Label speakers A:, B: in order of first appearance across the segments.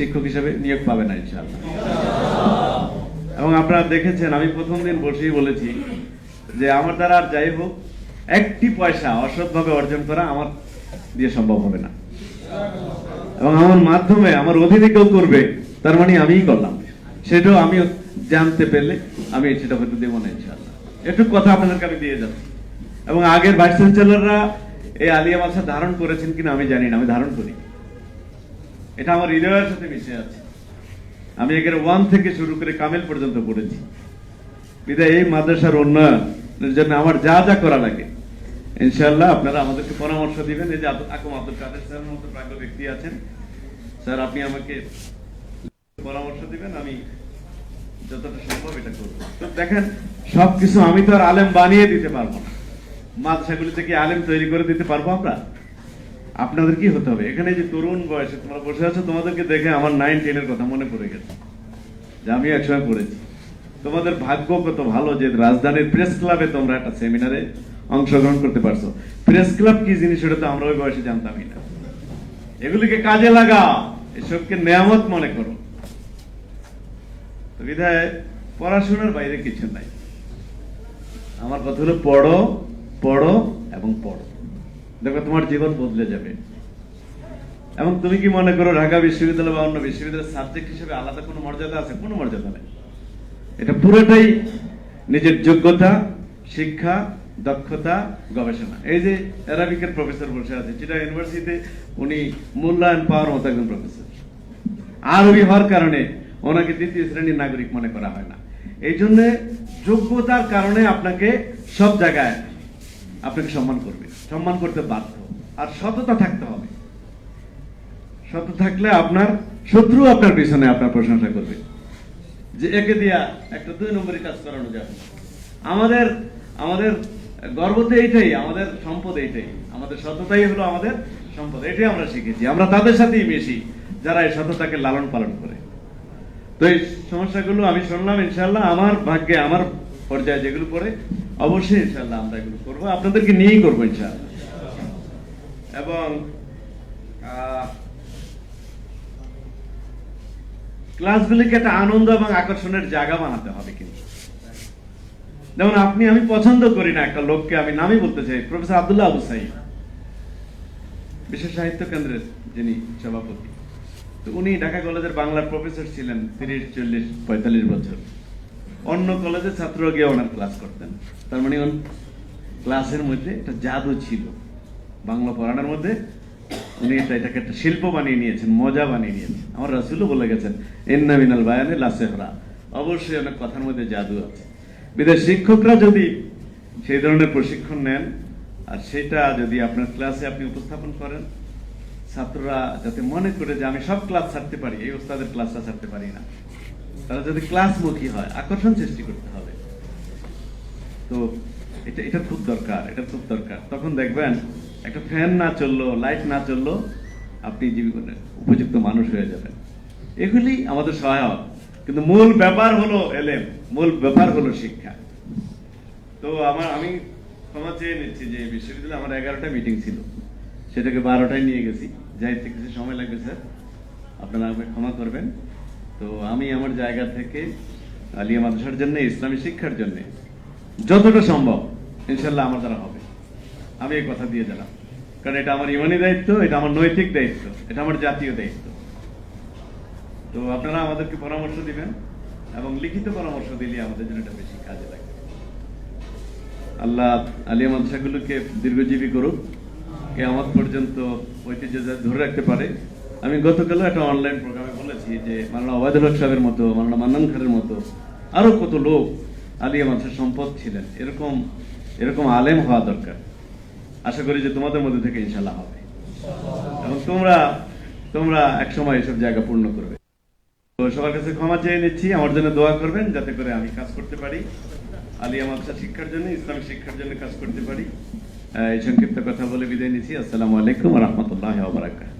A: শিক্ষক হিসেবে নিয়োগ পাবে না, ইনশাআল্লাহ। এবং আপনারা দেখেছেন, আমি প্রথম দিন বসেই বলেছি যে আমার দ্বারা আর যাই হোক, একটি পয়সা অসৎভাবে অর্জন করা আমার দিয়ে সম্ভব হবে না। এবং আমার মাধ্যমে, আমার অধীনে কেউ করবে, তার মানে আমিই করলাম। সেটাও আমি জানতে পেলে আমি সেটা হয়তো দেবো না ইনশাল্লাহ একটু কথা আপনাদেরকে আমি দিয়ে যাচ্ছি। এবং আগের ভাইস চ্যান্সেলররা এই আলিয়া মাদ্রাসা ধারণ করেছেন কিনা আমি জানি না, আমি ধারণ করি এটা আমার হৃদয়ের সাথে মিশে আছে। আমি এখানে ওয়ান থেকে শুরু করে কামেল পর্যন্ত পড়েছি। বিদায়, এই মাদ্রাসার উন্নয়নের জন্য আমার যা যা করা লাগে। ইনশাআল্লাহ আপনারা আমাদেরকে পরামর্শ দিবেন। এই যে আকুম আব্দুল কাদের স্যারের মতো প্রাজ্ঞ ব্যক্তি আছেন। স্যার, আপনি আমাকে পরামর্শ দিবেন, আমি যতটা সম্ভব এটা করব। তো দেখেন, সবকিছু আমি তো আর আলেম বানিয়ে দিতে পারব না। মাদ্রাসাগুলিতে কি আলেম তৈরি করে দিতে পারব আমরা? আপনাদের কি হতে হবে? এখানে যে তরুণ বয়সে তোমরা বসে আছো, তোমাদেরকে দেখে আমার নাইন টেনের কথা মনে পড়ে গেছে। যে আমি একসময় পড়েছি। তোমাদের ভাগ্য কত ভালো যে রাজধানীর প্রেস ক্লাবে তোমরা একটা সেমিনারে অংশগ্রহণ করতে পারছ। প্রেস ক্লাব কি জিনিস সেটা তো আমরা ওই বয়সে জানতামই না। এগুলিকে কাজে লাগা এসবকে নেয়ামত মনে করো। বিধায় পড়াশোনার বাইরে কিছু নাই। আমার কথা হলো পড়ো পড়ো এবং পড়ো। দেখো, তোমার জীবন বদলে যাবে। এবং তুমি কি মনে করো, ঢাকা বিশ্ববিদ্যালয় বা অন্য বিশ্ববিদ্যালয়ের সাবজেক্ট হিসেবে আলাদা কোনো মর্যাদা আছে? কোনো মর্যাদা নেই। এটা পুরোটাই নিজের যোগ্যতা, শিক্ষা, দক্ষতা, গবেষণা। এই যে অ্যারাবিকের প্রফেসর বসে আছে যেটা ইউনিভার্সিটিতে উনি মূল্যায়ন পাওয়ার মতো একজন প্রফেসর আরবি হওয়ার কারণে ওনাকে দ্বিতীয় শ্রেণির নাগরিক মনে করা হয় না। এই জন্য যোগ্যতার কারণে আপনাকে সব জায়গায় আপনাকে সম্মান করবে। সম্মান করতে বাধ্য। আর সততা থাকতে হবে। সত থাকলে আপনার শত্রু আপনার পিছনে আপনার প্রশংসা করবে। যে একে দিয়া একটা দুই নম্বরই কাজ করানো যাবে আমাদের আমাদের গর্ব তো এইটাই, আমাদের সম্পদ এইটাই। আমাদের সততাই হলো আমাদের সম্পদ। এটাই আমরা শিখেছি। আমরা তাদের সাথেই মিশি, যারা এই সততাকে লালন পালন করে। তো এই সমস্যাগুলো আমি শুনলাম ইনশাল্লাহ আমার ভাগ্যে, আমার পর্যায়ে যেগুলো পড়ে অবশ্যই ইনশাল্লাহ আমরা এগুলো করব। আপনাদেরকে নিয়েই করব ইনশাল্লাহ এবং ক্লাসগুলিকে একটা আনন্দ এবং আকর্ষণের জায়গা বানাতে হবে কিন্তু। যেমন আপনি, আমি পছন্দ করি না একটা লোককে, আমি নামই বলতে চাই, প্রফেসর আব্দুল্লাহ আবু সাইদ। বিশ্ব সাহিত্য কেন্দ্রের যিনি সভাপতি। তো উনি ঢাকা কলেজের বাংলার প্রফেসর ছিলেন তিরিশ, চল্লিশ, পঁয়তাল্লিশ বছর। অন্য কলেজের ছাত্র গিয়ে ওনার ক্লাস করতেন। তার মানে ক্লাসের মধ্যে একটা জাদু ছিল। বাংলা পড়ানোর মধ্যে উনি এটা এটাকে একটা শিল্প বানিয়ে নিয়েছেন, মজা বানিয়ে নিয়েছেন। আমার রাসুলও বলে গেছেন এন্না মিনাল বায়ানে লাসেহরা। অবশ্যই অনেক কথার মধ্যে জাদু আছে। বিদেশ শিক্ষকরা যদি সেই ধরনের প্রশিক্ষণ নেন, আর সেটা যদি আপনার ক্লাসে আপনি উপস্থাপন করেন, ছাত্ররা যাতে মনে করে যে আমি সব ক্লাস ছাড়তে পারি, এই ওস্তাদের ক্লাসটা ছাড়তে পারি না। তারা যদি ক্লাসমুখী হয়? আকর্ষণ সৃষ্টি করতে হবে। তো এটা এটা খুব দরকার, এটা খুব দরকার। তখন দেখবেন একটা ফ্যান না চলল, লাইট না চলল, আপনি জীবনে উপযুক্ত মানুষ হয়ে যাবেন। এগুলি আমাদের সহায়ক। কিন্তু মূল ব্যাপার হলো এলেম, মূল ব্যাপার হলো শিক্ষা। তো আমার, আমি ক্ষমা চেয়ে নিচ্ছি যে বিশ্ববিদ্যালয়ে আমার এগারোটা মিটিং ছিল। সেটাকে বারোটায় নিয়ে গেছি। যাইতে কিছু সময় লাগবে, স্যার। আপনারা আমাকে ক্ষমা করবেন। তো আমি আমার জায়গা থেকে আলিয়া মাদ্রাসার জন্য, ইসলামী শিক্ষার জন্য যতটা সম্ভব ইনশাল্লাহ আমার দ্বারা হবে। আমি এই কথা দিয়ে দিলাম। কারণ এটা আমার ইমানি দায়িত্ব, এটা আমার নৈতিক দায়িত্ব, এটা আমার জাতীয় দায়িত্ব। তো আপনারা আমাদেরকে পরামর্শ দিবেন এবং লিখিত পরামর্শ দিলে আমাদের জন্য এটা বেশি কাজে লাগে। আল্লাহ আলিয়া মাদ্রাসাগুলোকে দীর্ঘজীবী করুক, কেয়ামত পর্যন্ত ঐতিহ্য ধরে রাখতে পারে। আমি গতকালও একটা অনলাইন প্রোগ্রামে বলেছি যে মাওলানা ওবায়দুল হক সাহেবের মতো মাওলানা মান্নান খানের মতো আরও কত লোক আলিয়া মাদ্রাসার সম্পদ ছিলেন। এরকম এরকম আলেম হওয়া দরকার। আশা করি যে তোমাদের মধ্যে থেকে ইনশাল্লাহ হবে। এবং তোমরা তোমরা একসময় এসব জায়গা পূর্ণ করবে। তো সবার কাছে ক্ষমা চেয়ে নিচ্ছি, আমার জন্য দোয়া করবেন যাতে করে আমি কাজ করতে পারি। আলিয়া মাদ্রাসা শিক্ষার জন্য, ইসলামিক শিক্ষার জন্য কাজ করতে পারি। এই সংক্ষিপ্ত কথা বলে বিদায় নিচ্ছি। আসসালামু আলাইকুম রহমতুল্লাহ বারাকাত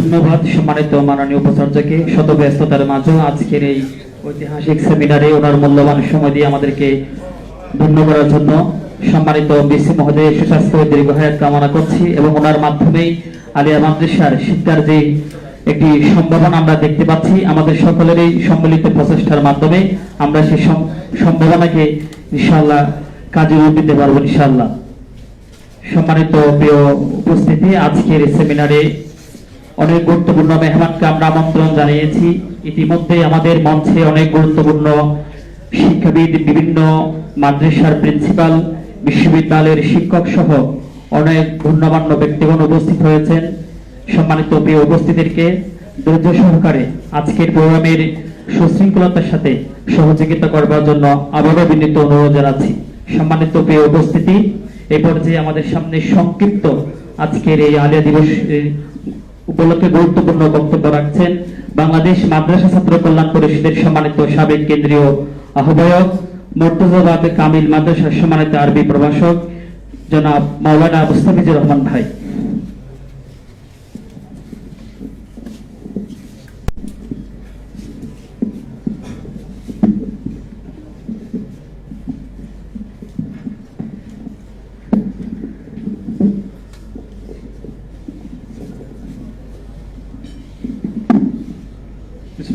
B: ধন্যবাদ সম্মানিত মাননীয় উপাচার্যকে শত ব্যস্ততার মাঝেও আজকের এই ঐতিহাসিক সেমিনারে ওনার মূল্যবান সময় দিয়ে আমাদেরকে ধন্য করার জন্য সম্মানিত বিসি মহোদয়ের সুস্বাস্থ্য দীর্ঘায়ত কামনা করছি এবং ওনার মাধ্যমেই আলিয়া মাদ্রাসার শিক্ষার যে একটি সম্ভাবনা আমরা দেখতে পাচ্ছি, আমাদের সকলেরই সম্মিলিত প্রচেষ্টার মাধ্যমে আমরা সেই সম- সম্ভাবনাকে ইনশাল্লাহ কাজে রূপ দিতে পারব ইনশাল্লাহ সম্মানিত প্রিয় উপস্থিতি, আজকের সেমিনারে অনেক গুরুত্বপূর্ণ মেহমানকে আমরা আমন্ত্রণ জানিয়েছি। ইতিমধ্যে আমাদের মঞ্চে অনেক গুরুত্বপূর্ণ শিক্ষাবিদ বিভিন্ন মাদ্রাসার প্রিন্সিপাল বিশ্ববিদ্যালয়ের শিক্ষক সহ অনেক গণ্যমান্য ব্যক্তিগণ উপস্থিত হয়েছেন। সম্মানিত প্রিয় উপস্থিতিকে ধৈর্য সহকারে আজকের প্রোগ্রামের সুশৃঙ্খলতার সাথে সহযোগিতা করবার জন্য আবারও বিনীত অনুরোধ জানাচ্ছি। সম্মানিত প্রিয় উপস্থিতি এই পর্যায়ে আমাদের সামনে সংক্ষিপ্ত আজকের এই আলিয়া দিবস এ, উপলক্ষে গুরুত্বপূর্ণ বক্তব্য রাখছেন বাংলাদেশ মাদ্রাসা ছাত্র কল্যাণ পরিষদের সম্মানিত সাবেক কেন্দ্রীয় আহ্বায়ক মর্তজাবাদ কামিল মাদ্রাসার সম্মানিত আরবি প্রভাষক জনাব মাওলানা মুস্তাফিজুর রহমান ভাই।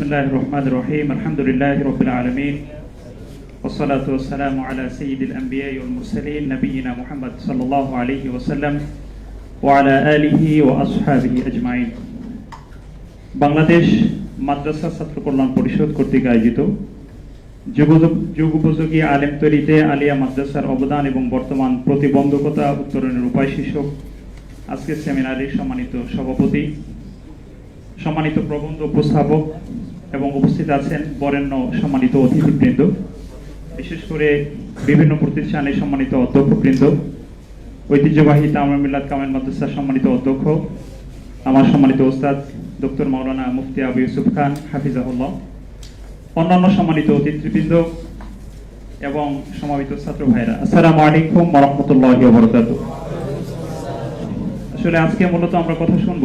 C: الله الرحمن الرحيم الحمد لله رب العالمين والصلاة والسلام على سيد الأنبياء والمرسلين نبينا محمد صلى الله عليه وسلم وعلى آله وأصحابه أجمعين বাংলাদেশ মাদ্রাসা ছাত্র কল্যাণ পরিষদ কর্তৃক আয়োজিত যুগ- যুগোপযোগী আলেম তৈরিতে আলিয়া মাদ্রাসার অবদান এবং বর্তমান প্রতিবন্ধকতা উত্তরণের উপায় শীর্ষক আজকের সেমিনারের সম্মানিত সভাপতি সম্মানিত প্রবন্ধ উপস্থাপক এবং উপস্থিত আছেন বরেণ্য সম্মানিত অতিথিবৃন্দ, বিশেষ করে বিভিন্ন প্রতিষ্ঠানের সম্মানিত অধ্যক্ষবৃন্দ, ঐতিহ্যবাহী তামিল মিল্লাত কামেল মাদ্রাসার সম্মানিত অধ্যক্ষ, আমার সম্মানিত ওস্তাদ ডক্টর মাওলানা মুফতি আবু ইউসুফ খান, হাফিজাহুল্লাহ, অন্যান্য সম্মানিত অতিথিবৃন্দ এবং সমাবেত ছাত্র ভাইরা আসসালামু আলাইকুম ওরহমতুল্লাহি ওয়া আসলে আজকে মূলত আমরা কথা শুনব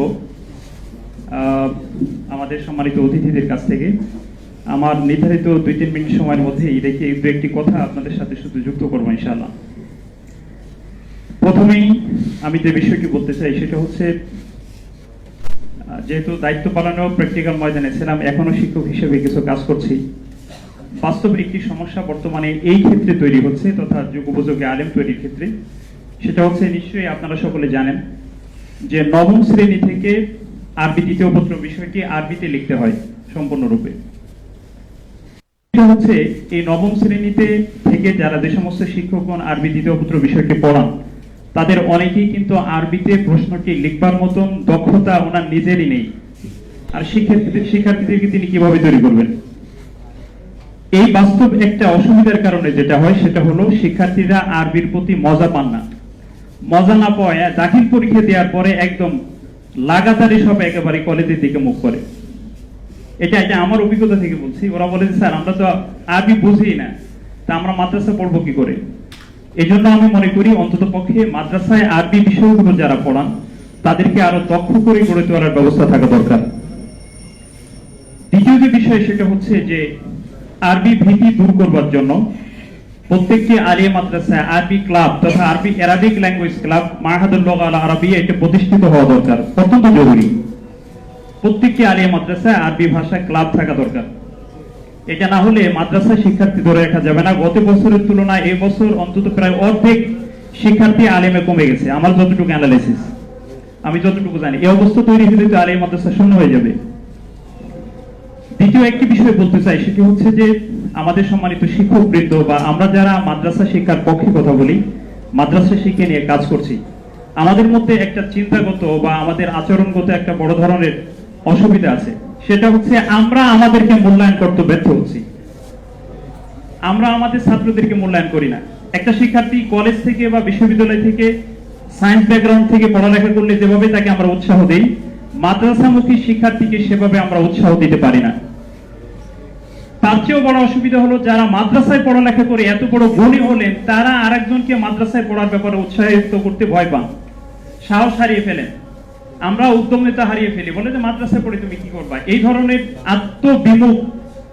C: আমাদের সম্মানিত অতিথিদের কাছ থেকে। আমার নির্ধারিত দুই তিন মিনিট সময়ের মধ্যেই দেখি দু একটি কথা আপনাদের সাথে শুধু যুক্ত করব ইনশাআল্লাহ। প্রথমেই আমি যে বিষয়টি বলতে চাই সেটা হচ্ছে, যেহেতু দায়িত্ব পালনেও প্র্যাকটিক্যাল ময়দানে ছিলাম এখনও শিক্ষক হিসেবে কিছু কাজ করছি। বাস্তব একটি সমস্যা বর্তমানে এই ক্ষেত্রে তৈরি হচ্ছে তথা যুগ উপযোগী আলেম তৈরির ক্ষেত্রে। সেটা হচ্ছে নিশ্চয়ই আপনারা সকলে জানেন যে নবম শ্রেণি থেকে আরবি দ্বিতীয় পত্র বিষয়টি আরবিতে লিখতে হয়, সম্পূর্ণরূপে। হচ্ছে, এই নবম শ্রেণীতে থেকে যারা যে সমস্ত শিক্ষকগণ আরবি দ্বিতীয় বিষয়টি পড়ান, তাদের অনেকেই কিন্তু আরবিতে প্রশ্নটি লিখবার মতন দক্ষতা ওনার নিজেরই নেই। আর শিক্ষার্থীদের শিক্ষার্থীদেরকে তিনি কীভাবে তৈরি করবেন? এই বাস্তব একটা অসুবিধার কারণে যেটা হয়, সেটা হলো শিক্ষার্থীরা আরবির প্রতি মজা পান না। মজা না পাওয়া দাখিল পরীক্ষা দেওয়ার পরে একদম লাগাতারই সব একেবারে কলেজের দিকে মুখ করে। এটা এটা আমার অভিজ্ঞতা থেকে বলছি। ওরা বলে যে, স্যার আমরা তো আরবি বুঝি না। তা আমরা মাদ্রাসা পড়ব কি করে? এই জন্য আমি মনে করি অন্তত পক্ষে মাদ্রাসায় আরবি বিষয়গুলো যারা পড়ান তাদেরকে আরও দক্ষ করে গড়ে তোলার ব্যবস্থা থাকা দরকার। দ্বিতীয় যে বিষয় সেটা হচ্ছে যে আরবি ভীতি দূর করবার জন্য প্রত্যেকটি আলিয়া মাদ্রাসায় আরবি ক্লাব তথা আরবি অ্যারাবিক ল্যাঙ্গুয়েজ ক্লাব মাহাদুল আল আরবি এটা প্রতিষ্ঠিত হওয়া দরকার, অত্যন্ত জরুরি। প্রত্যেকটি আলিয়া মাদ্রাসায় আরবি ভাষা ক্লাব থাকা দরকার। এটা না হলে মাদ্রাসা শিক্ষার্থী ধরে রাখা যাবে না। গত বছরের তুলনায় এই বছর অন্তত প্রায় অর্ধেক শিক্ষার্থী আলেমে কমে গেছে, আমার যতটুকু অ্যানালাইসিস আমি যতটুকু জানি, এই অবস্থা তৈরি হলে তো আলিয়া মাদ্রাসা শূন্য হয়ে যাবে। দ্বিতীয় একটি বিষয় বলতে চাই, সেটি হচ্ছে যে আমাদের সম্মানিত শিক্ষক বৃন্দ বা আমরা যারা মাদ্রাসা শিক্ষার পক্ষে কথা বলি, মাদ্রাসা শিক্ষা নিয়ে কাজ করছি, আমাদের মধ্যে একটা চিন্তাগত বা আমাদের আচরণগত একটা বড় ধরনের অসুবিধা আছে। সেটা হচ্ছে আমরা আমাদেরকে মূল্যায়ন করতে ব্যর্থ হচ্ছি। আমরা আমাদের ছাত্রদেরকে মূল্যায়ন করি না। একটা শিক্ষার্থী কলেজ থেকে বা বিশ্ববিদ্যালয় থেকে সায়েন্স ব্যাকগ্রাউন্ড থেকে পড়ালেখা করলে যেভাবে তাকে আমরা উৎসাহ দিই, মাদ্রাসামুখী শিক্ষার্থীকে সেভাবে আমরা উৎসাহ দিতে পারি না। তার চেয়েও বড় অসুবিধা হলো যারা মাদ্রাসায় পড়ালেখা করে এত বড় গুণী হলেন তারা আরেকজনকে মাদ্রাসায় পড়ার ব্যাপারে উৎসাহিত করতে ভয় পান। সাহস হারিয়ে ফেলেন। আমরা উদ্যমতা হারিয়ে ফেলি। বলে যে মাদ্রাসায় পড়ে তুমি কি করবা? এই ধরনের আত্মবিমুখ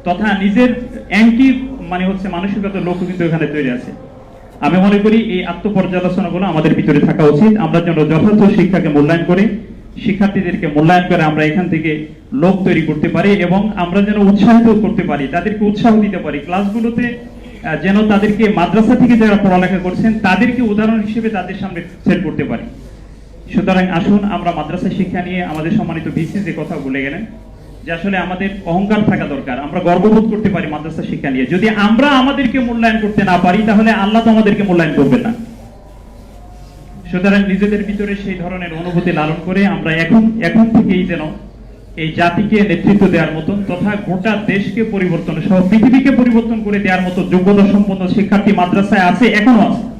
C: তথা নিজের অ্যান্টি মানে হচ্ছে মানসিকতার লোক কিন্তু এখানে তৈরি আছে। আমি মনে করি এই আত্মপর্যালোচনাগুলো আমাদের ভিতরে থাকা উচিত। আমরা যেন যথার্থ শিক্ষাকে মূল্যায়ন করে। শিক্ষার্থীদেরকে মূল্যায়ন করে আমরা এখান থেকে লোক তৈরি করতে পারি এবং আমরা যেন উৎসাহিত করতে পারি, তাদেরকে উৎসাহ দিতে পারি। ক্লাসগুলোতে যেন তাদেরকে মাদ্রাসা থেকে যারা পড়ালেখা করছেন, তাদেরকে উদাহরণ হিসেবে তাদের সামনে সেট করতে পারি। সুতরাং আসুন আমরা মাদ্রাসা শিক্ষা নিয়ে আমাদের সম্মানিত ভিসি যে কথা বলে গেলেন, যে আসলে আমাদের অহংকার থাকা দরকার, আমরা গর্ববোধ করতে পারি মাদ্রাসা শিক্ষা নিয়ে। যদি আমরা আমাদেরকে মূল্যায়ন করতে না পারি, তাহলে আল্লাহ তো আমাদেরকে মূল্যায়ন করবেন না। সুতরাং নিজেদের ভিতরে সেই ধরনের অনুভূতি লালন করে আমরা এখন এখন থেকেই যেন এই জাতিকে নেতৃত্ব দেওয়ার মতন তথা গোটা দেশকে পরিবর্তন সহ পৃথিবীকে পরিবর্তন করে দেওয়ার মতো যোগ্যতা সম্পন্ন শিক্ষার্থী মাদ্রাসায় আছে, এখনও আছে।